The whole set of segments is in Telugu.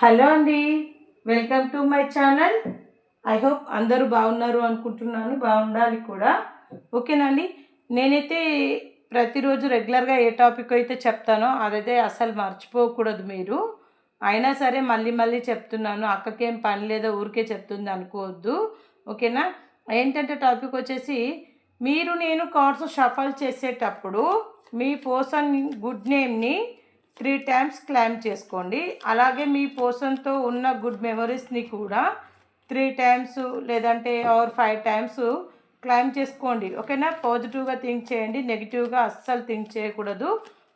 హలో అండి welcome to my channel. I hope అందరూ బాగున్నారు అనుకుంటున్నాను బాగుండాలి కూడా. ఓకేనండి నేనైతే ప్రతిరోజు రెగ్యులర్గా ఏ టాపిక్ అయితే చెప్తానో అదైతే అసలు మర్చిపోకూడదు మీరు. అయినా సరే మళ్ళీ మళ్ళీ చెప్తున్నాను అక్కకేం పని లేదో ఊరికే చెప్తుంది అనుకోవద్దు. ఓకేనా? ఏంటంటే టాపిక్ వచ్చేసి మీరు నేను కార్డ్స్ షఫల్ చేసేటప్పుడు మీ పర్సన్ గుడ్ నేమ్ని త్రీ టైమ్స్ క్లైమ్ చేసుకోండి. అలాగే మీ పోర్షన్తో ఉన్న గుడ్ మెమరీస్ని కూడా త్రీ టైమ్స్ లేదంటే ఆర్ ఫైవ్ టైమ్స్ క్లైమ్ చేసుకోండి. ఓకేనా? పాజిటివ్గా థింక్ చేయండి. నెగిటివ్గా అస్సలు థింక్ చేయకూడదు.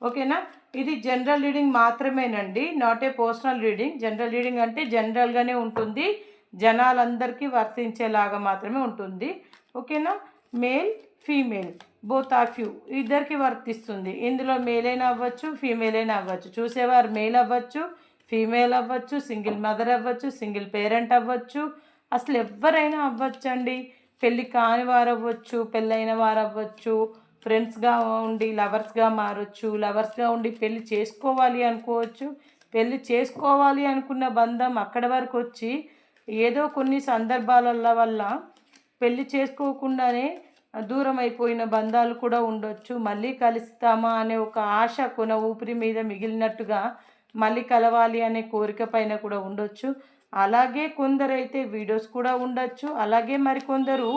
ఓకేనా? ఇది జనరల్ రీడింగ్ మాత్రమేనండి. Not a personal reading. General reading అంటే జనరల్గానే ఉంటుంది. జనాలందరికీ వర్తించేలాగా మాత్రమే ఉంటుంది. ఓకేనా? Male female. Both of you ఇద్దరికి వర్తిస్తుంది. ఇందులో మేల్ అయినా అవ్వచ్చు ఫీమేల్ అయినా అవ్వచ్చు. చూసేవారు మేల్ అవ్వచ్చు ఫీమేల్ అవ్వచ్చు సింగిల్ మదర్ అవ్వచ్చు సింగిల్ పేరెంట్ అవ్వచ్చు. అసలు ఎవరైనా అవ్వచ్చు అండి పెళ్ళి కాని వారు అవ్వచ్చు పెళ్ళైన వారు అవ్వచ్చు ఫ్రెండ్స్గా ఉండి లవర్స్గా మారచ్చు లవర్స్గా ఉండి పెళ్ళి చేసుకోవాలి అనుకోవచ్చు. పెళ్ళి చేసుకోవాలి అనుకున్న బంధం అక్కడి వరకు వచ్చి ఏదో కొన్ని సందర్భాల వల్ల పెళ్ళి చేసుకోకుండానే దూరం అయిపోయిన బంధాలు కూడా ఉండొచ్చు. మళ్ళీ కలుస్తామా అనే ఒక ఆశ కొన ఊపిరి మీద మిగిలినట్టుగా మళ్ళీ కలవాలి అనే కోరిక పైన కూడా ఉండొచ్చు. అలాగే కొందరైతే వీడియోస్ కూడా ఉండొచ్చు. అలాగే మరికొందరు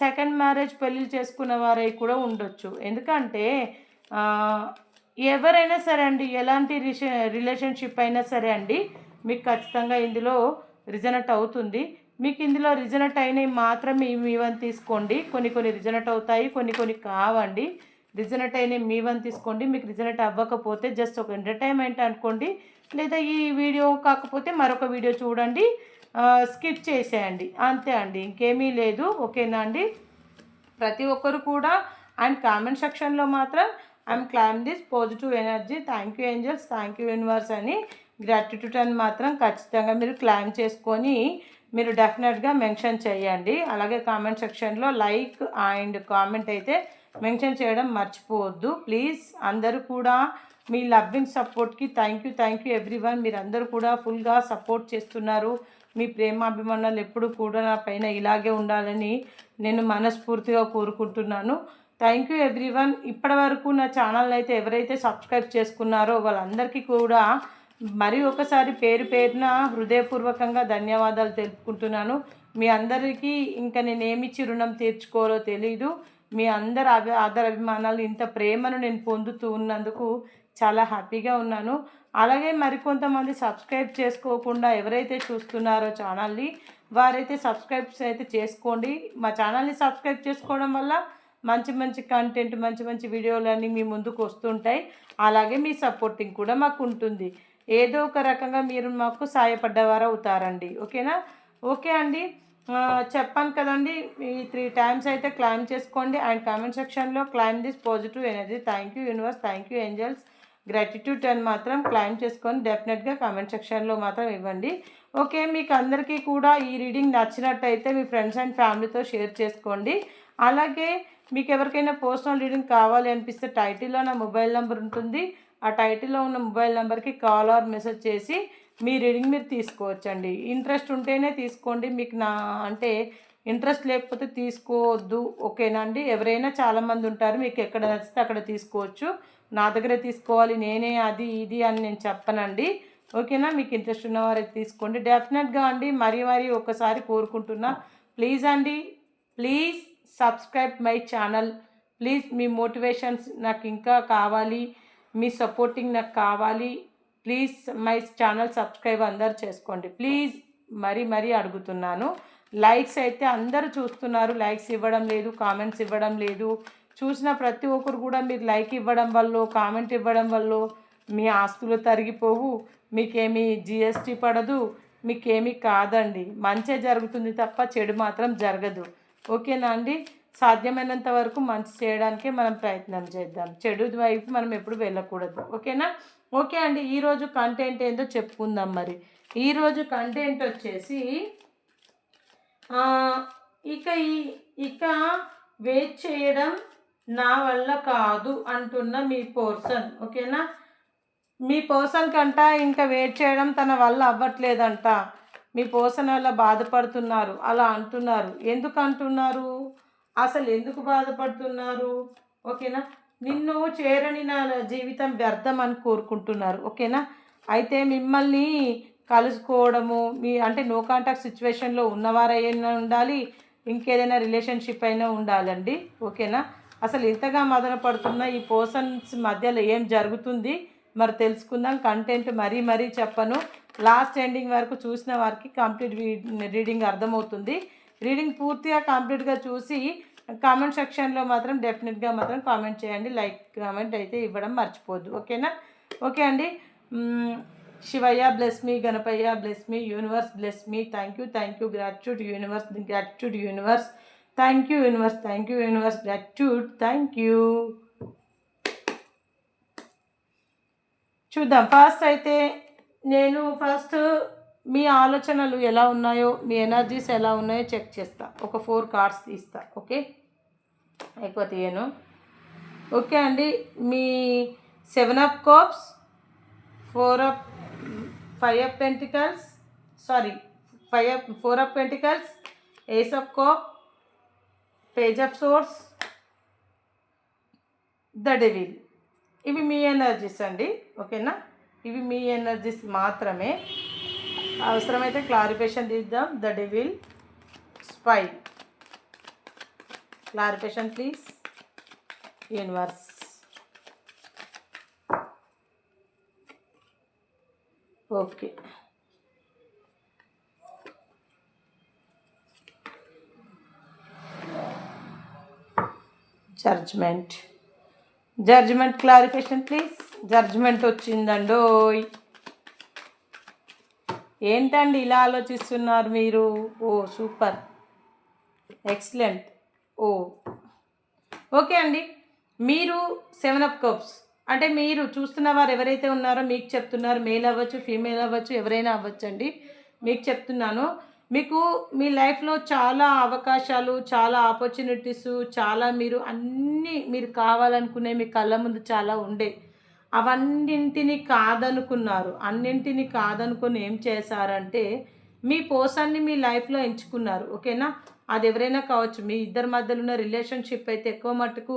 సెకండ్ మ్యారేజ్ పెళ్ళిళ్ళు చేసుకున్న వారై కూడా ఉండొచ్చు. ఎందుకంటే ఎవరైనా సరే అండి ఎలాంటి రిలేషన్షిప్ అయినా సరే అండి మీకు ఖచ్చితంగా ఇందులో రిజనట్ అవుతుంది. మీకు ఇందులో రిజనెట్ అయినవి మాత్రమే మీ వన్ తీసుకోండి. కొన్ని కొన్ని రిజనెట్ అవుతాయి కొన్ని కొన్ని కావండి. రిజనెట్ అయినవి మీ వన్ తీసుకోండి. మీకు రిజనెట్ అవ్వకపోతే జస్ట్ ఒక ఎంటర్టైన్మెంట్ అనుకోండి. లేదా ఈ వీడియో కాకపోతే మరొక వీడియో చూడండి. స్కిప్ చేసేయండి. అంతే అండి. ఇంకేమీ లేదు. ఓకేనా అండి? ప్రతి ఒక్కరు కూడా అండ్ కామెంట్ సెక్షన్లో మాత్రం I'm claim this positive energy thank you angels thank you universe అని గ్రాటిట్యూడ్ అని మాత్రం ఖచ్చితంగా మీరు క్లైమ్ చేసుకొని మీరు డెఫినెట్గా మెన్షన్ చేయండి. అలాగే కామెంట్ సెక్షన్లో లైక్ అండ్ కామెంట్ అయితే మెన్షన్ చేయడం మర్చిపోవద్దు. ప్లీజ్ అందరూ కూడా మీ loving సపోర్ట్కి thank you thank you everyone మీరు అందరూ కూడా ఫుల్గా సపోర్ట్ చేస్తున్నారు. మీ ప్రేమాభిమానాలు ఎప్పుడు కూడా నా పైన ఇలాగే ఉండాలని నేను మనస్ఫూర్తిగా కోరుకుంటున్నాను. థ్యాంక్ యూ ఎవ్రీ వన్ ఇప్పటి వరకు నా ఛానల్ అయితే ఎవరైతే సబ్స్క్రైబ్ చేసుకున్నారో వాళ్ళందరికీ కూడా మరి ఒకసారి పేరు పేరున హృదయపూర్వకంగా ధన్యవాదాలు తెలుపుకుంటున్నాను. మీ అందరికీ ఇంకా నేను ఏమిచ్చి రుణం తీర్చుకోవాలో తెలీదు. మీ అందరి అభి ఆదర అభిమానాలు ఇంత ప్రేమను నేను పొందుతూ ఉన్నందుకు చాలా హ్యాపీగా ఉన్నాను. అలాగే మరికొంతమంది సబ్స్క్రైబ్ చేసుకోకుండా ఎవరైతే చూస్తున్నారో ఛానల్ని వారైతే సబ్స్క్రైబ్స్ అయితే చేసుకోండి. మా ఛానల్ని సబ్స్క్రైబ్ చేసుకోవడం వల్ల మంచి మంచి కంటెంట్ మంచి మంచి వీడియోలన్నీ మీ ముందుకు వస్తుంటాయి. అలాగే మీ సపోర్టింగ్ కూడా మాకు ఉంటుంది ఏదో ఒక రకంగా మీరు మాకు సాయపడ్డవారు అవుతారండి ఓకేనా? ఓకే అండి. చెప్పాను కదండి ఈ త్రీ టైమ్స్ అయితే క్లైమ్ చేసుకోండి. అండ్ కామెంట్ సెక్షన్లో claim this positive energy. Thank you universe thank you angels. Gratitude అని మాత్రం క్లైమ్ చేసుకొని డెఫినెట్గా కామెంట్ సెక్షన్లో మాత్రం ఇవ్వండి. ఓకే మీకు అందరికీ కూడా ఈ రీడింగ్ నచ్చినట్టయితే మీ ఫ్రెండ్స్ అండ్ ఫ్యామిలీతో షేర్ చేసుకోండి. అలాగే మీకు ఎవరికైనా పర్సనల్ రీడింగ్ కావాలి అనిపిస్తే టైటిల్లో నా మొబైల్ నెంబర్ ఉంటుంది. ఆ టైటిల్లో ఉన్న మొబైల్ నెంబర్కి కాల్ ఆర్ మెసేజ్ చేసి మీ రీడింగ్ మీరు తీసుకోవచ్చండి. ఇంట్రెస్ట్ ఉంటేనే తీసుకోండి. మీకు నా అంటే ఇంట్రెస్ట్ లేకపోతే తీసుకోవద్దు. ఓకేనా అండి? ఎవరైనా చాలామంది ఉంటారు. మీకు ఎక్కడ నచ్చితే అక్కడ తీసుకోవచ్చు. నా దగ్గరే తీసుకోవాలి. నేనే అది ఇది అని నేను చెప్పనండి. ఓకేనా? మీకు ఇంట్రెస్ట్ ఉన్నవారైతే తీసుకోండి. డెఫినెట్గా అండి. మరీ మరీ ఒకసారి కోరుకుంటున్నా ప్లీజ్ అండి please subscribe my channel. Please me motivations నాకు ఇంకా కావాలి. మీ సపోర్టింగ్ నాకు కావాలి. ప్లీజ్ మై ఛానల్ సబ్స్క్రైబ్ అందరు చేసుకోండి. ప్లీజ్ మరీ మరీ అడుగుతున్నాను. లైక్స్ అయితే అందరూ చూస్తున్నారు. లైక్స్ ఇవ్వడం లేదు కామెంట్స్ ఇవ్వడం లేదు. చూసిన ప్రతి ఒక్కరు కూడా మీరు లైక్ ఇవ్వడం వల్ల కామెంట్ ఇవ్వడం వల్ల మీ ఆస్తులు తరిగిపోవు. మీకేమీ జిఎస్టీ పడదు. మీకేమీ కాదండి. మంచే జరుగుతుంది తప్ప చెడు మాత్రం జరగదు. ఓకేనా అండి? సాధ్యమైనంత వరకు మంచి చేయడానికే మనం ప్రయత్నం చేద్దాం. చెడు వైపు మనం ఎప్పుడు వెళ్ళకూడదు. ఓకేనా? ఓకే అండి. ఈరోజు కంటెంట్ ఏందో చెప్పుకుందాం మరి. ఈరోజు కంటెంట్ వచ్చేసి ఇక ఈ ఇక వెయిట్ చేయడం నా వల్ల కాదు అంటున్న మీ పర్సన్ ఓకేనా? మీ పర్సన్ కంట ఇంకా వెయిట్ చేయడం తన వల్ల అవ్వట్లేదంట. మీ పర్సన్ వల్ల బాధపడుతున్నారు. అలా అంటున్నారు. ఎందుకు అంటున్నారు? అసలు ఎందుకు బాధపడుతున్నారు? ఓకేనా? నిన్ను చేరని నా జీవితం వ్యర్థం అని కోరుకుంటున్నారు. ఓకేనా? అయితే మిమ్మల్ని కలుసుకోవడము మీ అంటే నో కాంటాక్ట్ సిచ్యువేషన్లో ఉన్నవారైనా ఉండాలి ఇంకేదైనా రిలేషన్షిప్ అయినా ఉండాలండి. ఓకేనా? అసలు ఇంతగా మదన పడుతున్న ఈ పర్సన్స్ మధ్యలో ఏం జరుగుతుంది? మరి తెలుసుకుందాం. కంటెంట్ మరీ మరీ చెప్పను. లాస్ట్ ఎండింగ్ వరకు చూసిన వారికి కంప్లీట్ రీడింగ్ అర్థమవుతుంది. రీడింగ్ పూర్తిగా కంప్లీట్గా చూసి కామెంట్ సెక్షన్లో మాత్రం డెఫినెట్గా మాత్రం కామెంట్ చేయండి. లైక్ కామెంట్ అయితే ఇవ్వడం మర్చిపోద్దు. ఓకేనా? ఓకే అండి. Shivayya bless me Ganapayya bless me universe bless me thank you thank you gratitude universe gratitude universe thank you universe thank you universe gratitude thank you చూద్దాం. ఫస్ట్ అయితే నేను ఫస్ట్ మీ ఆలోచనలు ఎలా ఉన్నాయో మీ ఎనర్జీస్ ఎలా ఉన్నాయో చెక్ చేస్తా. ఒక ఫోర్ కార్డ్స్ తీస్తా. ఓకే ఎక్కువ తీయను ఓకే అండి మీ seven of cups four of five of pentacles sorry five of four of pentacles ace of cup page of swords the devil. ఇవి మీ ఎనర్జీస్ అండి ఓకేనా? ఇవి మీ ఎనర్జీస్ మాత్రమే. అవసరమైతే క్లారిఫికేషన్ తీద్దాం the devil spy clarification please universe okay judgement judgement clarification please judgement వచ్చిందండో ఏంటండి ఇలా ఆలోచిస్తున్నారు మీరు? Oh super. Excellent oh. Okay అండి. మీరు సెవెన్ అప్ కప్స్. అంటే మీరు చూస్తున్న వారు ఎవరైతే ఉన్నారో మీకు చెప్తున్నారు మేల్ అవ్వచ్చు ఫీమేల్ అవ్వచ్చు ఎవరైనా అవ్వచ్చు అండి మీకు చెప్తున్నాను. మీకు మీ లైఫ్లో చాలా అవకాశాలు చాలా ఆపర్చునిటీస్ చాలా మీరు అన్నీ మీరు కావాలనుకునే మీ కళ్ళ ముందు చాలా ఉండే. అవన్నింటిని కాదనుకున్నారు. అన్నింటిని కాదనుకుని ఏం చేశారంటే మీ పోసాన్ని మీ లైఫ్లో ఎంచుకున్నారు. ఓకేనా? అది ఎవరైనా కావచ్చు మీ ఇద్దరి మధ్యలో ఉన్న రిలేషన్షిప్ అయితే ఎక్కువ మటుకు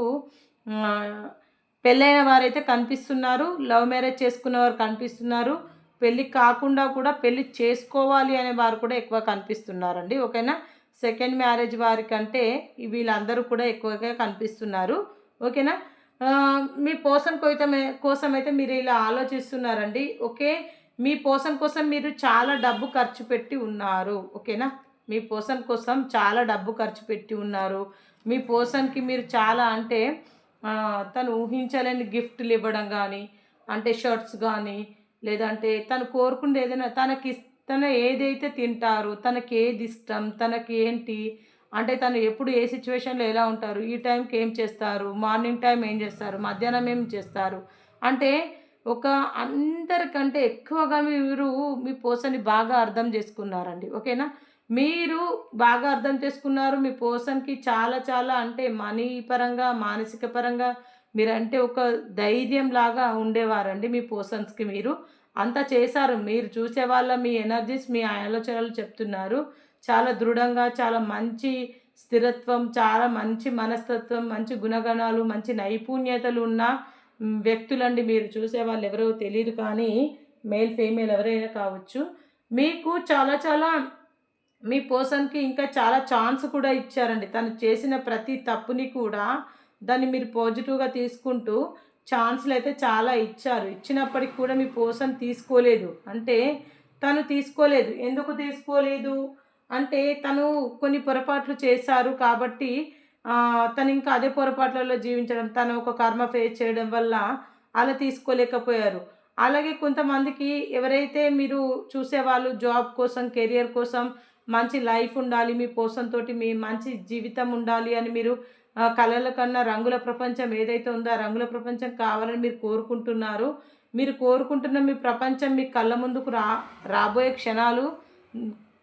పెళ్ళైన వారైతే కనిపిస్తున్నారు లవ్ మ్యారేజ్ చేసుకున్న వారు కనిపిస్తున్నారు పెళ్ళి కాకుండా కూడా పెళ్ళి చేసుకోవాలి అనే వారు కూడా ఎక్కువ కనిపిస్తున్నారండి. ఓకేనా? సెకండ్ మ్యారేజ్ వారి కంటే వీళ్ళందరూ కూడా ఎక్కువగా కనిపిస్తున్నారు. ఓకేనా? మీ పోసం కోసమే కోసం అయితే మీరు ఇలా ఆలోచిస్తున్నారండి. ఓకే? మీ పోసం కోసం మీరు చాలా డబ్బు ఖర్చు పెట్టి ఉన్నారు. ఓకేనా? మీ పోసన్ కోసం చాలా డబ్బు ఖర్చు పెట్టి ఉన్నారు. మీ పోసన్కి మీరు చాలా అంటే తను ఊహించలేని గిఫ్ట్లు ఇవ్వడం కానీ అంటే షర్ట్స్ కానీ లేదంటే తను కోరుకుంటే ఏదైనా తనకి తను ఏదైతే తింటారు తనకి ఏది ఇష్టం తనకి ఏంటి అంటే తను ఎప్పుడు ఏ సిచ్యువేషన్లో ఎలా ఉంటారు ఈ టైంకి ఏం చేస్తారు మార్నింగ్ టైం ఏం చేస్తారు మధ్యాహ్నం ఏం చేస్తారు అంటే ఒక అందరికంటే ఎక్కువగా మీరు మీ పోసని బాగా అర్థం చేసుకున్నారండి. ఓకేనా? మీరు బాగా అర్థం చేసుకున్నారు మీ పోసన్కి చాలా చాలా అంటే మనీ పరంగా మానసిక పరంగా మీరంటే ఒక ధైర్యం లాగా ఉండేవారండి మీ పోసన్స్కి మీరు. అంతా చేశారు. మీరు చూసే వాళ్ళ మీ ఎనర్జీస్ మీ ఆలోచనలు చెప్తున్నారు. చాలా దృఢంగా చాలా మంచి స్థిరత్వం చాలా మంచి మనస్తత్వం మంచి గుణగణాలు మంచి నైపుణ్యతలు ఉన్న వ్యక్తులండి మీరు. చూసే వాళ్ళు ఎవరో తెలియదు కానీ మేల్ ఫీమేల్ ఎవరైనా కావచ్చు. మీకు చాలా చాలా మీ పర్సన్కి ఇంకా చాలా ఛాన్స్ కూడా ఇచ్చారండి. తను చేసిన ప్రతి తప్పుని కూడా దాన్ని మీరు పాజిటివ్గా తీసుకుంటూ ఛాన్స్లు అయితే చాలా ఇచ్చారు. ఇచ్చినప్పటికి కూడా మీ పర్సన్ తీసుకోలేదు. అంటే తను తీసుకోలేదు. ఎందుకు తీసుకోలేదు? అంటే తను కొన్ని పొరపాట్లు చేశారు కాబట్టి తను ఇంకా అదే పొరపాట్లలో జీవించడం తను ఒక కర్మ ఫేస్ చేయడం వల్ల అలా తీసుకోలేకపోయారు. అలాగే కొంతమందికి ఎవరైతే మీరు చూసేవాళ్ళు జాబ్ కోసం కెరియర్ కోసం మంచి లైఫ్ ఉండాలి మీ పోసం తోటి మీ మంచి జీవితం ఉండాలి అని మీరు కళల కన్నా రంగుల ప్రపంచం ఏదైతే ఉందో ఆ రంగుల ప్రపంచం కావాలని మీరు కోరుకుంటున్నారు. మీరు కోరుకుంటున్న మీ ప్రపంచం మీ కళ్ళ ముందుకు రా రాబోయే క్షణాలు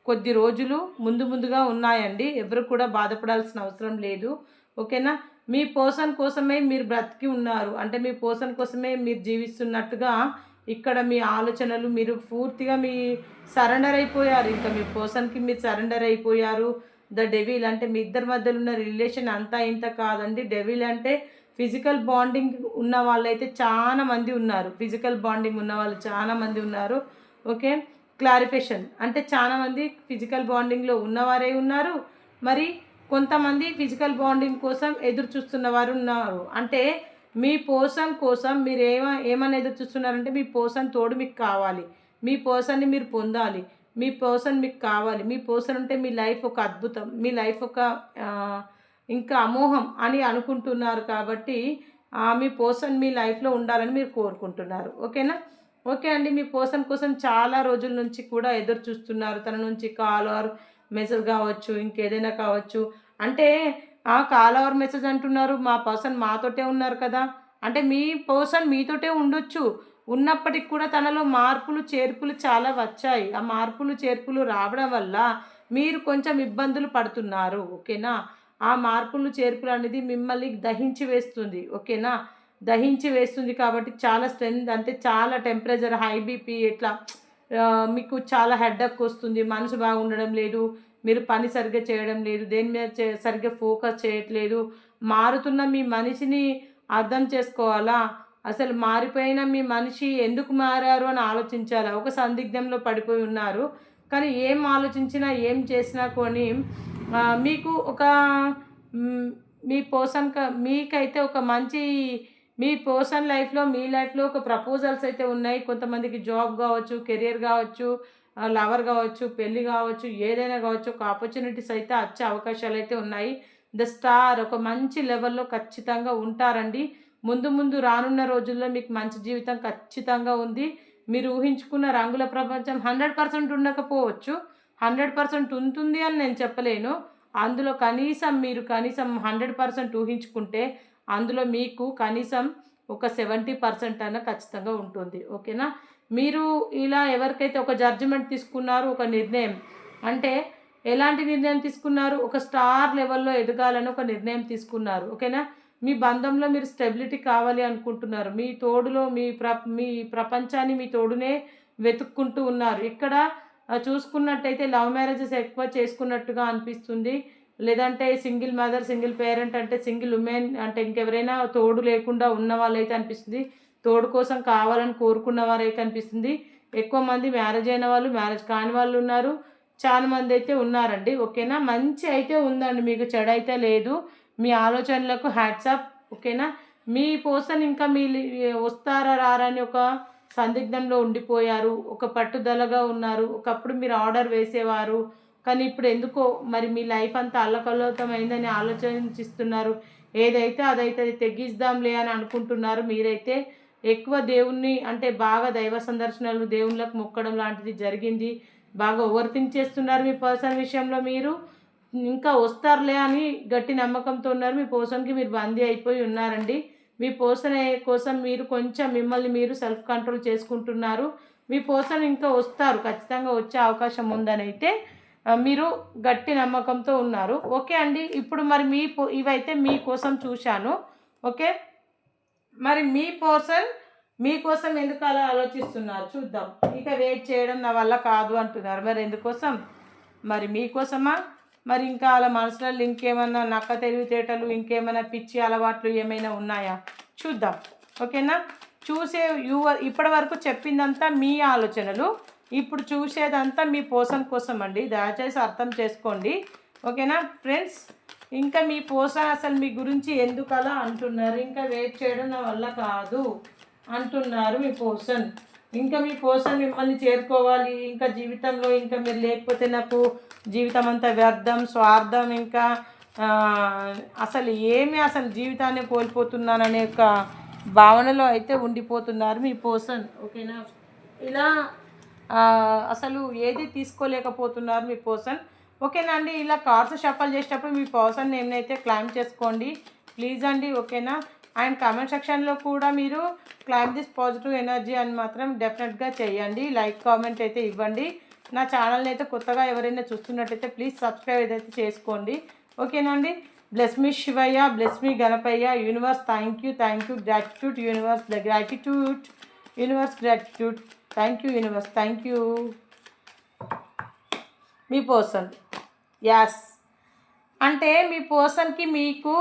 కొద్ది రోజులు ముందు ముందుగా ఉన్నాయండి. ఎవరు కూడా బాధపడాల్సిన అవసరం లేదు. ఓకేనా? మీ పోషన్ కోసమే మీరు బ్రతికి ఉన్నారు. అంటే మీ పోషన్ కోసమే మీరు జీవిస్తున్నట్టుగా ఇక్కడ మీ ఆలోచనలు మీరు పూర్తిగా మీ సరెండర్ అయిపోయారు ఇంకా మీ పర్సన్కి మీరు సరెండర్ అయిపోయారు ద డెవిల్ అంటే మీ ఇద్దరి మధ్యలో ఉన్న రిలేషన్ అంతా ఇంత కాదండి. డెవిల్ అంటే ఫిజికల్ బాండింగ్ ఉన్న వాళ్ళైతే చాలా మంది ఉన్నారు. ఫిజికల్ బాండింగ్ ఉన్న వాళ్ళు చాలా మంది ఉన్నారు. ఓకే? క్లారిఫికేషన్. అంటే చాలా మంది ఫిజికల్ బాండింగ్లో ఉన్నవారే ఉన్నారు. మరి కొంతమంది ఫిజికల్ బాండింగ్ కోసం ఎదురు చూస్తున్న వారు ఉన్నారు. అంటే మీ పోషన్ కోసం మీరు ఏమ ఏమని ఎదురు చూస్తున్నారంటే మీ పోషన్ తోడు మీకు కావాలి. మీ పోషన్ని మీరు పొందాలి. మీ పర్సన్ మీకు కావాలి. మీ పర్సన్ ఉంటే మీ లైఫ్ ఒక అద్భుతం. మీ లైఫ్ ఒక ఇంకా అమోహం అని అనుకుంటున్నారు కాబట్టి మీ పర్సన్ మీ లైఫ్లో ఉండాలని మీరు కోరుకుంటున్నారు. ఓకేనా? ఓకే అండి. మీ పర్సన్ కోసం చాలా రోజుల నుంచి కూడా ఎదురు చూస్తున్నారు. తన నుంచి కాల్ ఆర్ మెసేజ్ కావచ్చు ఇంకేదైనా కావచ్చు. అంటే కాల్ అవర్ మెసేజ్ అంటున్నారు మా పర్సన్ మాతోటే ఉన్నారు కదా. అంటే మీ పర్సన్ మీతోటే ఉండొచ్చు. ఉన్నప్పటికి కూడా తనలో మార్పులు చేర్పులు చాలా వచ్చాయి. ఆ మార్పులు చేర్పులు రావడం వల్ల మీరు కొంచెం ఇబ్బందులు పడుతున్నారు ఓకేనా? ఆ మార్పులు చేర్పులు అనేది మిమ్మల్ని దహించి వేస్తుంది ఓకేనా? దహించి వేస్తుంది కాబట్టి చాలా స్ట్రెంత్ అంటే చాలా టెంపరేచర్ హై బీపీ ఇట్లా మీకు చాలా హెడ్డక్ వస్తుంది మనసు బాగుండడం లేదు. మీరు పని సరిగ్గా చేయడం లేదు దేని మీద సరిగ్గా ఫోకస్ చేయట్లేదు మారుతున్న మీ మనిషిని అర్థం చేసుకోవాలా? అసలు మారిపోయిన మీ మనిషి ఎందుకు మారారు అని ఆలోచించాలా? ఒక సందిగ్ధంలో పడిపోయి ఉన్నారు. కానీ ఏం ఆలోచించినా ఏం చేసినా కొని మీకు ఒక మీ పర్సన్ మీకైతే ఒక మంచి మీ పర్సన్ లైఫ్లో మీ లైఫ్లో ఒక ప్రపోజల్స్ అయితే ఉన్నాయి. కొంతమందికి జాబ్ కావచ్చు కెరియర్ కావచ్చు లవర్ కావచ్చు పెళ్ళి కావచ్చు ఏదైనా కావచ్చు ఒక ఆపర్చునిటీస్ అయితే వచ్చే అవకాశాలు అయితే ఉన్నాయి. ద స్టార్ ఒక మంచి లెవెల్లో ఖచ్చితంగా ఉంటారండి. ముందు ముందు రానున్న రోజుల్లో మీకు మంచి జీవితం ఖచ్చితంగా ఉంది. మీరు ఊహించుకున్న రంగుల ప్రపంచం హండ్రెడ్ పర్సెంట్ ఉండకపోవచ్చు. హండ్రెడ్ పర్సెంట్ ఉంటుంది అని నేను చెప్పలేను. అందులో కనీసం మీరు కనీసం హండ్రెడ్ పర్సెంట్ ఊహించుకుంటే అందులో మీకు కనీసం ఒక సెవెంటీ పర్సెంట్ అయినా ఖచ్చితంగా ఉంటుంది. ఓకేనా? మీరు ఇలా ఎవరికైతే ఒక జడ్జిమెంట్ తీసుకున్నారు ఒక నిర్ణయం అంటే ఎలాంటి నిర్ణయం తీసుకున్నారు ఒక స్టార్ లెవెల్లో ఎదగాలని ఒక నిర్ణయం తీసుకున్నారు ఓకేనా? మీ బంధంలో మీరు స్టెబిలిటీ కావాలి అనుకుంటున్నారు మీ తోడులో మీ ప్ర మీ ప్రపంచాన్ని మీ తోడునే వెతుక్కుంటూ ఉన్నారు. ఇక్కడ చూసుకున్నట్టయితే లవ్ మ్యారేజెస్ ఎక్కువ చేసుకున్నట్టుగా అనిపిస్తుంది. లేదంటే సింగిల్ మదర్ సింగిల్ పేరెంట్ అంటే సింగిల్ ఉమెన్ అంటే ఇంకెవరైనా తోడు లేకుండా ఉన్న వాళ్ళైతే అనిపిస్తుంది. తోడు కోసం కావాలని కోరుకున్న వారే అనిపిస్తుంది ఎక్కువ మంది మ్యారేజ్ అయిన వాళ్ళు మ్యారేజ్ కాని వాళ్ళు ఉన్నారు. చాలా మంది అయితే ఉన్నారండి. ఓకేనా? మంచి అయితే ఉందండి. మీకు చెడు అయితే లేదు. మీ ఆలోచనలకు హ్యాట్సాప్ ఓకేనా? మీ పర్సన్ ఇంకా మీ వస్తారా రారా అని ఒక సందిగ్ధంలో ఉండిపోయారు. ఒక పట్టుదలగా ఉన్నారు. ఒకప్పుడు మీరు ఆర్డర్ వేసేవారు. కానీ ఇప్పుడు ఎందుకో మరి మీ లైఫ్ అంతా అల్లకల్లోతమైందని ఆలోచించిస్తున్నారు. ఏదైతే అదైతే అది తెగిద్దాంలే అని అనుకుంటున్నారు మీరైతే. ఎక్కువ దేవుణ్ణి అంటే బాగా దైవ సందర్శనలు దేవుళ్ళకు మొక్కడం లాంటిది జరిగింది. బాగా ఓవర్ థింక్ చేస్తున్నారు మీ పర్సన్ విషయంలో మీరు. ఇంకా వస్తారులే అని గట్టి నమ్మకంతో ఉన్నారు. మీ పర్సన్కి మీరు బందీ అయిపోయి ఉన్నారండి. మీ పర్సన్ కోసం మీరు కొంచెం మిమ్మల్ని మీరు సెల్ఫ్ కంట్రోల్ చేసుకుంటున్నారు. మీ పర్సన్ ఇంకా వస్తారు ఖచ్చితంగా వచ్చే అవకాశం ఉందని అయితే మీరు గట్టి నమ్మకంతో ఉన్నారు. ఓకే అండి ఇప్పుడు మరి మీ పో- ఇవైతే మీకోసం చూశాను. ఓకే? మరి మీ పర్సన్ మీకోసం ఎందుకు అలా ఆలోచిస్తున్నారు? చూద్దాం. ఇక వెయిట్ చేయడం నా వల్ల కాదు అంటున్నారు. మరి ఎందుకోసం? మరి మీకోసమా మరి ఇంకా అలా మనసులో ఇంకేమన్నా నక్క తెలివితేటలు ఇంకేమైనా పిచ్చి అలవాట్లు ఏమైనా ఉన్నాయా? చూద్దాం. ఓకేనా? చూసే యువ ఇప్పటి వరకు చెప్పిందంతా మీ ఆలోచనలు. ఇప్పుడు చూసేదంతా మీ పోసం కోసం అండి దయచేసి అర్థం చేసుకోండి. ఓకేనా? ఫ్రెండ్స్ ఇంకా మీ పోసన్ అసలు మీ గురించి ఎందుకు అలా అంటున్నారు? ఇంకా వెయిట్ చేయడం నా వల్ల కాదు అంటున్నారు మీ పోసన్ ఇంకా మీ పోసన్ మిమ్మల్ని చేరుకోవాలి. ఇంకా జీవితంలో ఇంకా మీరు లేకపోతే నాకు జీవితం అంతా వ్యర్థం స్వార్థం ఇంకా అసలు ఏమి అసలు జీవితాన్ని కోల్పోతున్నాననే ఒక భావనలో అయితే ఉండిపోతున్నారు మీ పోసన్ ఓకేనా? ఇలా అసలు ఏది తీసుకోలేకపోతున్నారు మీ పర్సన్ ఓకేనా అండి? ఇలా కార్స్ షఫల్ చేసేటప్పుడు మీ పర్సన్ నేమ్ని అయితే క్లైమ్ చేసుకోండి. ప్లీజ్ అండి ఓకేనా? అండ్ కామెంట్ సెక్షన్లో కూడా మీరు క్లైమ్ దిస్ పాజిటివ్ ఎనర్జీ అని మాత్రం డెఫినెట్గా చేయండి. లైక్ కామెంట్ అయితే ఇవ్వండి. నా ఛానల్ని అయితే కొత్తగా ఎవరైనా చూస్తున్నట్టయితే ప్లీజ్ సబ్స్క్రైబ్ ఏదైతే చేసుకోండి. ఓకేనా అండి? Bless me Shivayya bless me Ganapayya universe thank you thank you gratitude universe the gratitude universe gratitude thank you universe thank you me person. As అంటే మీ పర్సన్కి మీకు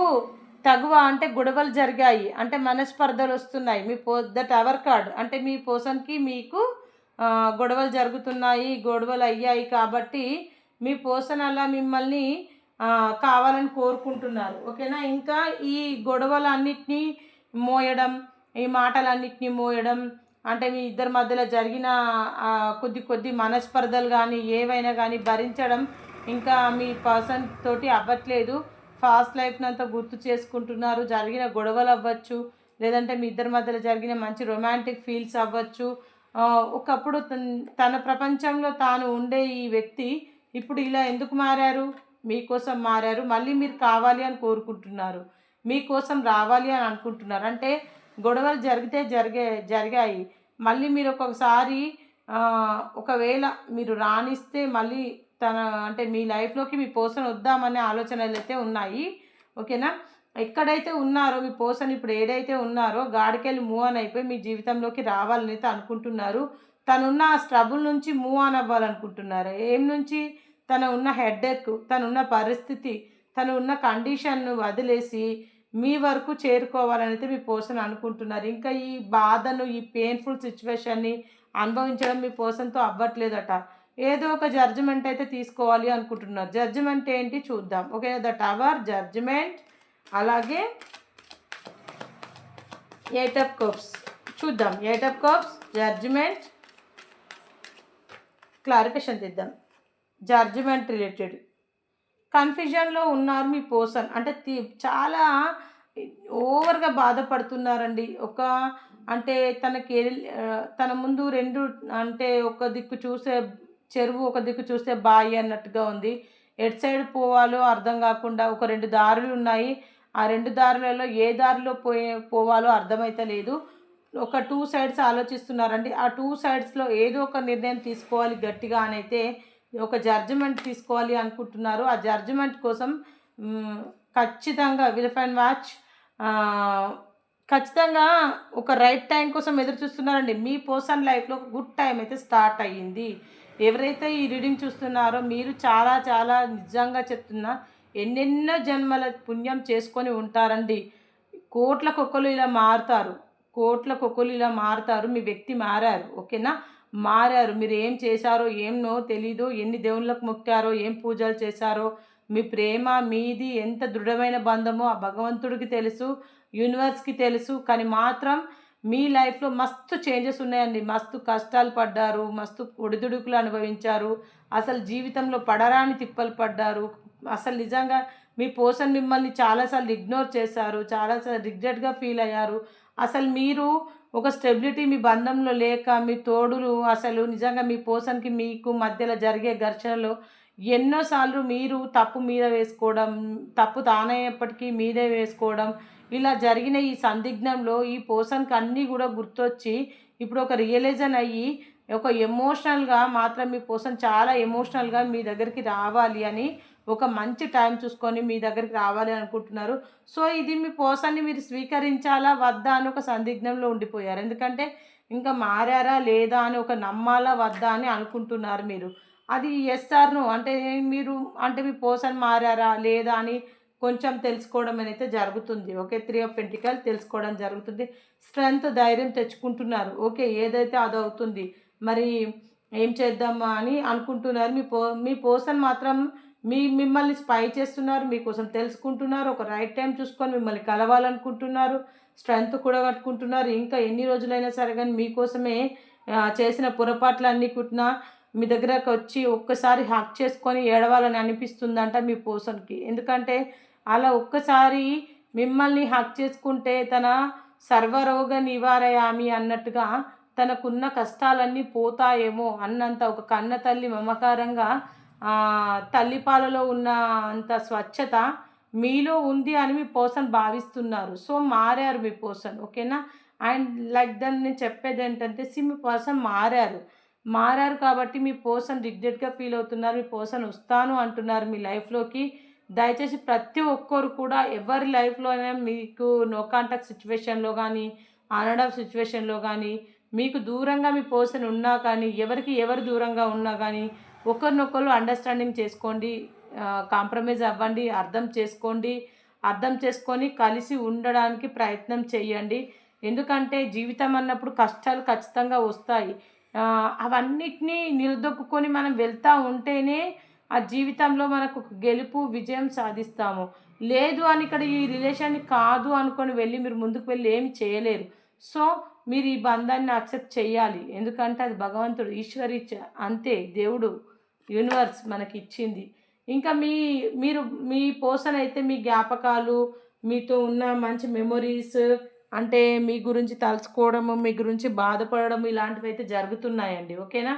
తగువ అంటే గొడవలు జరిగాయి. అంటే మనస్పర్ధలు వస్తున్నాయి. మీ పో ద టవర్ కార్డ్ అంటే మీ పర్సన్కి మీకు గొడవలు జరుగుతున్నాయి గొడవలు అయ్యాయి కాబట్టి మీ పర్సన్ అలా మిమ్మల్ని కావాలని కోరుకుంటున్నారు. ఓకేనా ఇంకా ఈ గొడవలన్నిటినీ మోయడం ఈ మాటలన్నిటినీ మోయడం అంటే మీ ఇద్దరి మధ్యలో జరిగిన కొద్ది కొద్ది మనస్పర్ధలు కానీ ఏవైనా కానీ భరించడం ఇంకా మీ పర్సన్ తోటి అవ్వట్లేదు. ఫాస్ట్ లైఫ్ని అంతా గుర్తు చేసుకుంటున్నారు. జరిగిన గొడవలు అవ్వచ్చు. లేదంటే మీ ఇద్దరి మధ్యలో జరిగిన మంచి రొమాంటిక్ ఫీల్స్ అవ్వచ్చు. ఒకప్పుడు తన ప్రపంచంలో తాను ఉండే ఈ వ్యక్తి ఇప్పుడు ఇలా ఎందుకు మారారు? మీకోసం మారారు. మళ్ళీ మీరు కావాలి అని కోరుకుంటున్నారు. మీకోసం రావాలి అని అనుకుంటున్నారు. అంటే గొడవలు జరిగితే జరిగే జరిగాయి. మళ్ళీ మీరు ఒక్కొక్కసారి ఒకవేళ మీరు రాణిస్తే మళ్ళీ తన అంటే మీ లైఫ్లోకి మీ పర్సన్ వద్దామనే ఆలోచనలు అయితే ఉన్నాయి. ఓకేనా? ఎక్కడైతే ఉన్నారో మీ పర్సన్ ఇప్పుడు ఏదైతే ఉన్నారో గాడికెళ్ళి మూవ్ ఆన్ అయిపోయి మీ జీవితంలోకి రావాలని అయితే అనుకుంటున్నారు. తనున్న ఆ స్ట్రబుల్ నుంచి మూవ్ ఆన్ అవ్వాలనుకుంటున్నారు? ఏం నుంచి? తన ఉన్న హెడ్ఏక్ తనున్న పరిస్థితి తను ఉన్న కండిషన్ను వదిలేసి మీ వరకు చేరుకోవాలని అయితే మీ పర్సన్ అనుకుంటున్నారు. ఇంకా ఈ బాధను ఈ పెయిన్ఫుల్ సిచ్యువేషన్ని అనుభవించడం మీ పర్సన్తో అవ్వట్లేదట. ఏదో ఒక జడ్జిమెంట్ అయితే తీసుకోవాలి అనుకుంటున్నారు. జడ్జిమెంట్ ఏంటి చూద్దాం. ఓకే ద టవర్ జడ్జిమెంట్ అలాగే ఎయిట్ ఆఫ్ కప్స్ చూద్దాం. Eight of cups judgement clarification తీద్దాం. జడ్జిమెంట్ రిలేటెడ్ కన్ఫ్యూజన్లో ఉన్నారు మీ పర్సన్ అంటే చాలా ఓవర్గా బాధపడుతున్నారండి. ఒక అంటే తనకి తన ముందు రెండు అంటే ఒక దిక్కు చూసే చెరువు ఒక దిక్కు చూస్తే బాయి అన్నట్టుగా ఉంది. ఎటు సైడ్ పోవాలో అర్థం కాకుండా ఒక రెండు దారులు ఉన్నాయి. ఆ రెండు దారులలో ఏ దారిలో పోయే పోవాలో అర్థమైతే లేదు. ఒక టూ సైడ్స్ ఆలోచిస్తున్నారండి. ఆ టూ సైడ్స్లో ఏదో ఒక నిర్ణయం తీసుకోవాలి గట్టిగా అనైతే ఒక జడ్జిమెంట్ తీసుకోవాలి అనుకుంటున్నారు. ఆ జడ్జిమెంట్ కోసం ఖచ్చితంగా విల్ఫ్ అండ్ వాచ్ ఖచ్చితంగా ఒక రైట్ టైం కోసం ఎదురు చూస్తున్నారండి. మీ పర్సన్ లైఫ్లో గుడ్ టైం అయితే స్టార్ట్ అయ్యింది. ఎవరైతే ఈ రీడింగ్ చూస్తున్నారో మీరు చాలా చాలా నిజంగా చెప్తున్నా ఎన్నెన్నో జన్మల పుణ్యం చేసుకొని ఉంటారండి. కోట్ల కుక్కలు ఇలా మారుతారు. కోట్ల కుక్కలు ఇలా మారుతారు. మీ వ్యక్తి మారారు. ఓకేనా? మారారు. మీరు ఏం చేశారో ఏమో తెలీదు. ఎన్ని దేవుళ్ళకు మొక్కారో ఏం పూజలు చేశారో మీ ప్రేమ మీది ఎంత దృఢమైన బంధమో ఆ భగవంతుడికి తెలుసు యూనివర్స్కి తెలుసు. కానీ మాత్రం మీ లైఫ్లో మస్తు చేంజెస్ ఉన్నాయండి. మస్తు కష్టాలు పడ్డారు మస్తు ఒడిదుడుకులు అనుభవించారు అసలు జీవితంలో పడరాని తిప్పలు పడ్డారు. అసలు నిజంగా మీ పోషన్ మిమ్మల్ని చాలాసార్లు ఇగ్నోర్ చేశారు చాలాసార్లు రిగ్రెట్గా ఫీల్ అయ్యారు. అసలు మీరు ఒక స్టెబిలిటీ మీ బంధంలో లేక మీ తోడులు అసలు నిజంగా మీ పర్సన్కి మీకు మధ్యలో జరిగే ఘర్షణలో ఎన్నోసార్లు మీరు తప్పు మీద వేసుకోవడం తప్పు తానయ్యేప్పటికీ మీదే వేసుకోవడం ఇలా జరిగిన ఈ సందిగ్ధంలో ఈ పర్సన్కి అన్నీ కూడా గుర్తొచ్చి ఇప్పుడు ఒక రియలైజన్ అయ్యి ఒక ఎమోషనల్గా మాత్రం మీ పర్సన్ చాలా ఎమోషనల్గా మీ దగ్గరికి రావాలి అని ఒక మంచి టైం చూసుకొని మీ దగ్గరికి రావాలి అనుకుంటున్నారు. సో ఇది మీ పర్సన్ని మీరు స్వీకరించాలా వద్దా అని ఒక సందిగ్ధంలో ఉండిపోయారు. ఎందుకంటే ఇంకా మారారా లేదా అని ఒక నమ్మాలా వద్దా అని అనుకుంటున్నారు మీరు. అది ఎస్ఆర్ను అంటే మీరు అంటే మీ పర్సన్ మారారా లేదా అని కొంచెం తెలుసుకోవడం అనేది జరుగుతుంది. ఓకే త్రీ ఆఫ్ పెంటికల్ తెలుసుకోవడం జరుగుతుంది. స్ట్రెంగ్త్ ధైర్యం తెచ్చుకుంటున్నారు. ఓకే ఏదైతే అది అవుతుంది మరి ఏం చేద్దామా అని అనుకుంటున్నారు. మీ పో మీ పర్సన్ మాత్రం మీ మిమ్మల్ని స్పై చేస్తున్నారు మీకోసం తెలుసుకుంటున్నారు. ఒక రైట్ టైం చూసుకొని మిమ్మల్ని కలవాలనుకుంటున్నారు. స్ట్రెంగ్త్ కూడా కట్టుకుంటున్నారు. ఇంకా ఎన్ని రోజులైనా సరే కానీ మీకోసమే ఆ, చేసిన పొరపాట్లన్నీ కుట్టినా మీ దగ్గరకు వచ్చి ఒక్కసారి హ్యాక్ చేసుకొని ఏడవాలని అనిపిస్తుందంట మీ పర్సన్కి ఎందుకంటే అలా ఒక్కసారి మిమ్మల్ని హక్ చేసుకుంటే తన సర్వరోగ నివారయామి అన్నట్టుగా తనకున్న కష్టాలన్నీ పోతాయేమో అన్నంత ఒక కన్న తల్లి మమకారంగా తల్లిపాలలో ఉన్న అంత స్వచ్ఛత మీలో ఉంది అని మీ పర్సన్ భావిస్తున్నారు. సో మారారు మీ పర్సన్ ఓకేనా? అండ్ లైక్ దాన్ని నేను చెప్పేది ఏంటంటే సి మీ పర్సన్ మారారు. మారారు కాబట్టి మీ పర్సన్ రిగ్రెట్గా ఫీల్ అవుతున్నారు మీ పర్సన్ వస్తాను అంటున్నారు మీ లైఫ్లోకి. దయచేసి ప్రతి ఒక్కరు కూడా ఎవరి లైఫ్లో అయినా మీకు నో కాంటాక్ట్ సిచ్యువేషన్లో కానీ ఆన్ ఆఫ్ సిచ్యువేషన్లో కానీ మీకు దూరంగా మీ పర్సన్ ఉన్నా కానీ ఎవరికి ఎవరు దూరంగా ఉన్నా కానీ ఒకరినొకరు అండర్స్టాండింగ్ చేసుకోండి కాంప్రమైజ్ అవ్వండి అర్థం చేసుకోండి అర్థం చేసుకొని కలిసి ఉండడానికి ప్రయత్నం చేయండి. ఎందుకంటే జీవితం అన్నప్పుడు కష్టాలు ఖచ్చితంగా వస్తాయి. అవన్నిటినీ నిలదొక్కుని మనం వెళ్తూ ఉంటేనే ఆ జీవితంలో మనకు ఒక గెలుపు విజయం సాధిస్తాము. లేదు అని ఇక్కడ ఈ రిలేషన్ కాదు అనుకొని వెళ్ళి మీరు ముందుకు వెళ్ళి ఏమి చేయలేరు. సో మీరు ఈ బంధాన్ని యాక్సెప్ట్ చేయాలి. ఎందుకంటే అది భగవంతుడు ఈశ్వరి అంతే దేవుడు యూనివర్స్ మనకి ఇచ్చింది. ఇంకా మీ మీరు మీ పోసన్ అయితే మీ జ్ఞాపకాలు మీతో ఉన్న మంచి మెమొరీస్ అంటే మీ గురించి తలుచుకోవడము మీ గురించి బాధపడడం ఇలాంటివి అయితే జరుగుతున్నాయండి. ఓకేనా?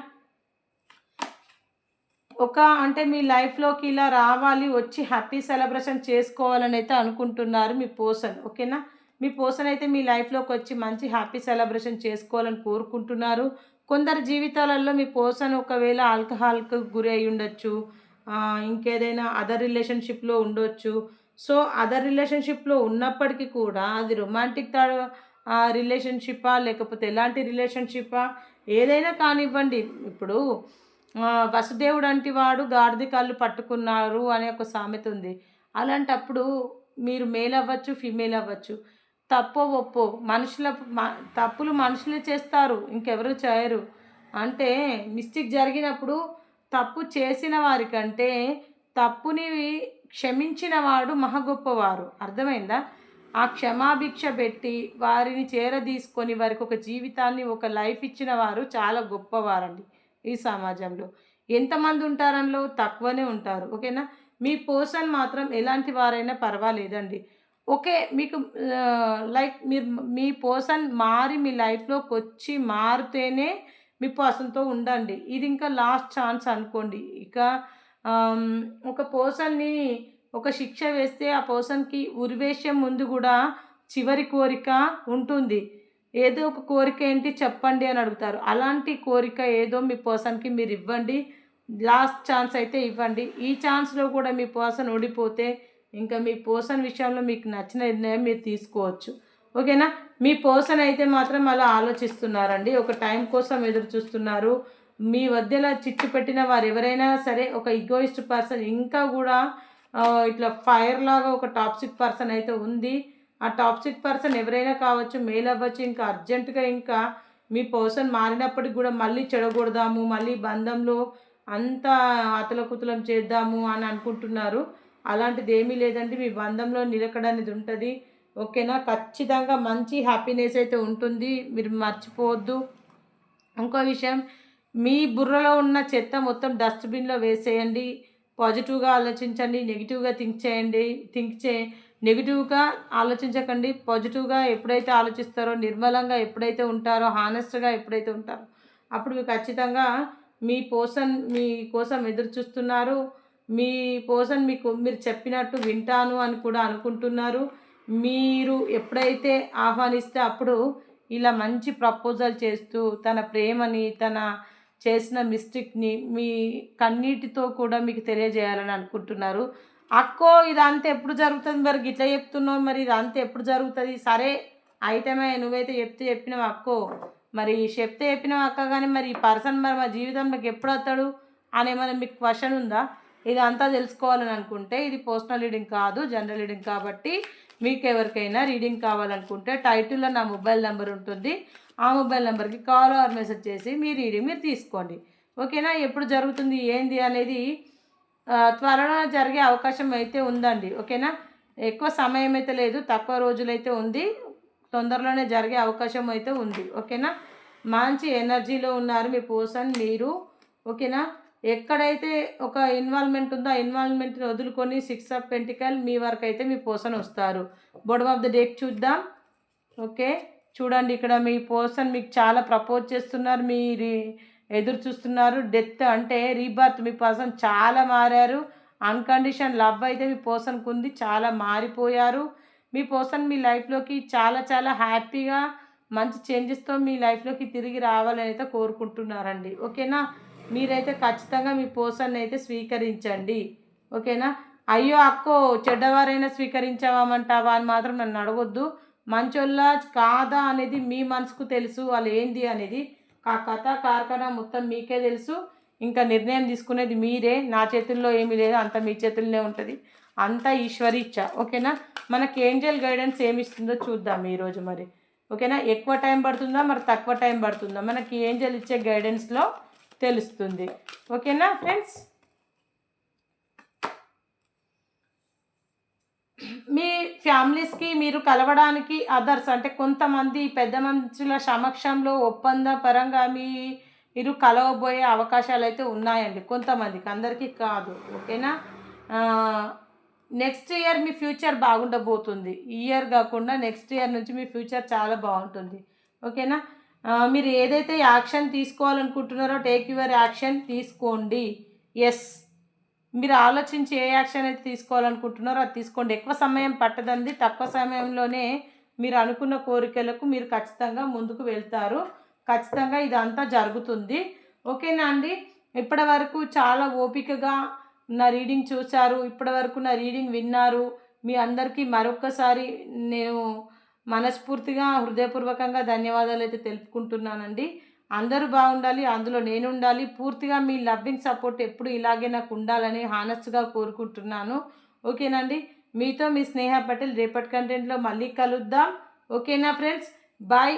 ఒక అంటే మీ లైఫ్లోకి ఇలా రావాలి వచ్చి హ్యాపీ సెలబ్రేషన్ చేసుకోవాలని అయితే అనుకుంటున్నారు మీ పోసన్ ఓకేనా మీ పోసన్ అయితే మీ లైఫ్లోకి వచ్చి మంచి హ్యాపీ సెలబ్రేషన్ చేసుకోవాలని కోరుకుంటున్నారు. కొందరు జీవితాలలో మీ పోసన్ ఒకవేళ ఆల్కహాల్కి గురి అయి ఉండొచ్చు ఇంకేదైనా అదర్ రిలేషన్షిప్లో ఉండొచ్చు. సో అదర్ రిలేషన్షిప్లో ఉన్నప్పటికీ కూడా అది రొమాంటిక్ రిలేషన్షిప్పా లేకపోతే ఎలాంటి రిలేషన్షిప్పా ఏదైనా కానివ్వండి. ఇప్పుడు వసుదేవుడు అంటి వాడు గాడిద కళ్ళు పట్టుకున్నారు అనే ఒక సామెత ఉంది. అలాంటప్పుడు మీరు మేల్ అవ్వచ్చు ఫీమేల్ అవ్వచ్చు. తప్పో ఒప్పో మనుషుల మ- తప్పులు మనుషులే చేస్తారు ఇంకెవరు చేయరు. అంటే మిస్టేక్ జరిగినప్పుడు తప్పు చేసిన వారికంటే తప్పుని క్షమించిన వాడు మహా గొప్పవారు అర్థమైందా? ఆ క్షమాభిక్ష పెట్టి వారిని చేరదీసుకొని వారికి ఒక జీవితాన్ని ఒక లైఫ్ ఇచ్చిన వారు చాలా గొప్పవారండి. ఈ సమాజంలో. ఎంతమంది ఉంటారనిలో తక్కువనే ఉంటారు ఓకేనా? మీ పర్సన్ మాత్రం ఎలాంటి వారైనా పర్వాలేదండి. ఓకే మీకు లైక్ మీరు మీ పర్సన్ మారి మీ లైఫ్లోకి వచ్చి మారితేనే మీ పర్సన్తో ఉండండి. ఇది ఇంకా లాస్ట్ ఛాన్స్ అనుకోండి. ఇక ఒక పర్సన్ని ఒక శిక్ష వేస్తే ఆ పర్సన్కి ఉరివేశం ముందు కూడా చివరి కోరిక ఉంటుంది. ఏదో ఒక కోరిక ఏంటి చెప్పండి అని అడుగుతారు. అలాంటి కోరిక ఏదో మీ పర్సన్కి మీరు ఇవ్వండి. లాస్ట్ ఛాన్స్ అయితే ఇవ్వండి. ఈ ఛాన్స్లో కూడా మీ పర్సన్ ఓడిపోతే ఇంకా మీ పర్సన్ విషయంలో మీకు నచ్చిన నిర్ణయం మీరు తీసుకోవచ్చు. ఓకేనా మీ పర్సన్ అయితే మాత్రం అలా ఆలోచిస్తున్నారండి. ఒక టైం కోసం ఎదురు చూస్తున్నారు. మీ మధ్యలో చిచ్చు పెట్టిన వారు ఎవరైనా సరే ఒక ఇగోయిస్ట్ పర్సన్ ఇంకా కూడా ఇట్లా ఫైర్ లాగా ఒక టాక్సిక్ పర్సన్ అయితే ఉంది. ఆ టాక్సిక్ పర్సన్ ఎవరైనా కావచ్చు మేల్ అవ్వచ్చు ఇంకా అర్జెంటుగా ఇంకా మీ పర్సన్ మారినప్పటికి కూడా మళ్ళీ చెడగొడదాము మళ్ళీ బంధంలో అంతా అతలకుతలం చేద్దాము అని అనుకుంటున్నారు. అలాంటిది ఏమీ లేదండి. మీ బంధంలో నిలకడ అనేది ఉంటుంది. ఓకేనా? ఖచ్చితంగా మంచి హ్యాపీనెస్ అయితే ఉంటుంది. మీరు మర్చిపోవద్దు. ఇంకో విషయం మీ బుర్రలో ఉన్న చెత్త మొత్తం డస్ట్బిన్లో వేసేయండి. పాజిటివ్గా ఆలోచించండి నెగిటివ్గా థింక్ చేయండి థింక్ చే నెగిటివ్గా ఆలోచించకండి పాజిటివ్గా ఎప్పుడైతే ఆలోచిస్తారో నిర్మలంగా ఎప్పుడైతే ఉంటారో హానెస్ట్గా ఎప్పుడైతే ఉంటారో అప్పుడు మీకు ఖచ్చితంగా మీ పోసన్ మీ కోసం ఎదురు చూస్తున్నారు. మీ పోసన్ మీకు మీరు చెప్పినట్టు వింటాను అని కూడా అనుకుంటున్నారు. మీరు ఎప్పుడైతే ఆహ్వానిస్తే అప్పుడు ఇలా మంచి ప్రపోజల్ చేస్తూ తన ప్రేమని తన చేసిన మిస్టేక్ని మీ కన్నీటితో కూడా మీకు తెలియజేయాలని అనుకుంటున్నారు. అక్కో ఇదంతా ఎప్పుడు జరుగుతుంది మరి? గిట్లా చెప్తున్నావు మరి ఇదంతా ఎప్పుడు జరుగుతుంది? సరే అయితేమే నువ్వైతే చెప్తే చెప్పినావు అక్కో. మరి చెప్తే చెప్పినావు అక్క కానీ మరి ఈ పర్సన్ మరి మా జీవితంలోకి ఎప్పుడు వస్తాడు అనేమైనా మీకు క్వశ్చన్ ఉందా? ఇదంతా తెలుసుకోవాలని అనుకుంటే ఇది పర్సనల్ రీడింగ్ కాదు జనరల్ రీడింగ్ కాబట్టి మీకు ఎవరికైనా రీడింగ్ కావాలనుకుంటే టైటిల్లో నా మొబైల్ నెంబర్ ఉంటుంది. ఆ మొబైల్ నెంబర్కి కాల్ ఆర్ మెసేజ్ చేసి మీ రీడింగ్ మీరు తీసుకోండి. ఓకేనా ఎప్పుడు జరుగుతుంది? ఏంది? అనేది త్వరలో జరిగే అవకాశం అయితే ఉందండి. ఓకేనా? ఎక్కువ సమయం అయితే లేదు. తక్కువ రోజులైతే ఉంది. తొందరలోనే జరిగే అవకాశం అయితే ఉంది. ఓకేనా? మంచి ఎనర్జీలో ఉన్నారు మీ పర్సన్ మీరు. ఓకేనా? ఎక్కడైతే ఒక ఇన్వాల్వ్మెంట్ ఉందో ఆ ఇన్వాల్వ్మెంట్ని వదులుకొని సిక్స్ ఆఫ్ పెంటికల్ మీ వరకు అయితే మీ పర్సన్ వస్తారు. బొడమ్ ఆఫ్ ద డేక్ చూద్దాం. ఓకే? చూడండి ఇక్కడ మీ పర్సన్ మీకు చాలా ప్రపోజ్ చేస్తున్నారు. మీ ఎదురు చూస్తున్నారు. డెత్ అంటే రీబర్త్ మీ పర్సన్ చాలా మారారు. అన్కండిషన్ లవ్ అయితే మీ పర్సన్కి ఉంది. చాలా మారిపోయారు. మీ పర్సన్ మీ లైఫ్లోకి చాలా చాలా హ్యాపీగా మంచి చేంజెస్తో మీ లైఫ్లోకి తిరిగి రావాలని అయితే కోరుకుంటున్నారండి. ఓకేనా? మీరైతే ఖచ్చితంగా మీ పర్సన్ అయితే స్వీకరించండి. ఓకేనా? అయ్యో అక్కో చెడ్డవారైనా స్వీకరించావామంటావా అని మాత్రం నన్ను అడగొద్దు. మంచోళ్ళ కాదా అనేది మీ మనసుకు తెలుసు. వాళ్ళు ఏంది అనేది ఆ కథ కార్ఖానా మొత్తం మీకే తెలుసు. ఇంకా నిర్ణయం తీసుకునేది మీరే. నా చేతుల్లో ఏమీ లేదు. అంత మీ చేతుల్లోనే ఉంటుంది. అంతా ఈశ్వరి ఇచ్చ. ఓకేనా? మనకి ఏంజల్ గైడెన్స్ ఏమి ఇస్తుందో చూద్దాం ఈరోజు మరి. ఓకేనా? ఎక్కువ టైం పడుతుందా? మరి తక్కువ టైం పడుతుందా? మనకి ఏంజల్ ఇచ్చే గైడెన్స్లో తెలుస్తుంది. ఓకేనా ఫ్రెండ్స్? మీ ఫ్యామిలీస్కి మీరు కలవడానికి అదర్స్ అంటే కొంతమంది పెద్ద మనుషుల సమక్షంలో ఒప్పంద పరంగా మీ మీరు కలవబోయే అవకాశాలు అయితే ఉన్నాయండి కొంతమందికి అందరికీ కాదు ఓకేనా? నెక్స్ట్ ఇయర్ మీ ఫ్యూచర్ బాగుండబోతుంది ఇయర్ కాకుండా నెక్స్ట్ ఇయర్ నుంచి మీ ఫ్యూచర్ చాలా బాగుంటుంది ఓకేనా? మీరు ఏదైతే యాక్షన్ తీసుకోవాలనుకుంటున్నారో టేక్ యువర్ యాక్షన్ తీసుకోండి ఎస్ మీరు ఆలోచించి ఏ యాక్షన్ అయితే తీసుకోవాలనుకుంటున్నారో అది తీసుకోండి. ఎక్కువ సమయం పట్టదండి. తక్కువ సమయంలోనే మీరు అనుకున్న కోరికలకు మీరు ఖచ్చితంగా ముందుకు వెళ్తారు. ఖచ్చితంగా ఇదంతా జరుగుతుంది. ఓకేనా అండి? ఇప్పటి వరకు చాలా ఓపికగా నా రీడింగ్ చూశారు. ఇప్పటి వరకు నా రీడింగ్ విన్నారు. మీ అందరికీ మరొక్కసారి నేను మనస్ఫూర్తిగా హృదయపూర్వకంగా ధన్యవాదాలు అయితే తెలుపుకుంటున్నానండి. అందరూ బాగుండాలి అందులో నేను ఉండాలి పూర్తిగా మీ లవ్వింగ్ సపోర్ట్ ఎప్పుడు ఇలాగే నాకు ఉండాలని హానెస్ట్గా కోరుకుంటున్నాను. ఓకేనండి? మీతో మీ స్నేహ పటేల్ రేపటి కంటెంట్లో మళ్ళీ కలుద్దాం. ఓకేనా ఫ్రెండ్స్? బాయ్.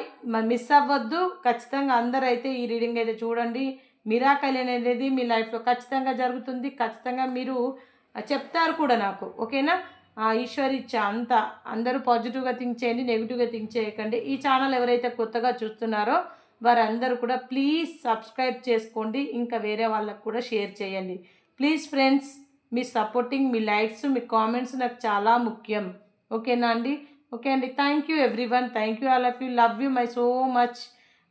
మిస్ అవ్వద్దు. ఖచ్చితంగా అందరూ అయితే ఈ రీడింగ్ అయితే చూడండి. మిరాకల్ అనేది మీ లైఫ్లో ఖచ్చితంగా జరుగుతుంది. ఖచ్చితంగా మీరు చెప్తారు కూడా నాకు. ఓకేనా? ఈశ్వర్ ఇచ్చా అంతా అందరూ పాజిటివ్గా థింక్ చేయండి నెగిటివ్గా థింక్ చేయకండి. ఈ ఛానల్ ఎవరైతే కొత్తగా చూస్తున్నారో వారందరూ కూడా ప్లీజ్ సబ్స్క్రైబ్ చేసుకోండి ఇంకా వేరే వాళ్ళకు కూడా షేర్ చేయండి. ప్లీజ్ ఫ్రెండ్స్ మీ సపోర్టింగ్ మీ లైక్స్ మీ కామెంట్స్ నాకు చాలా ముఖ్యం. ఓకేనా అండి? ఓకే అండి. Thank you everyone thank you all of you. Love you my so much.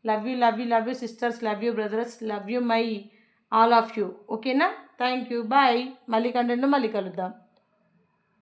Love you love you love you sisters. Love you brothers. Love you my all of you. ఓకేనా? Thank you. బాయ్. మళ్ళీ కంటెంట్ మళ్ళీ కలుద్దాం.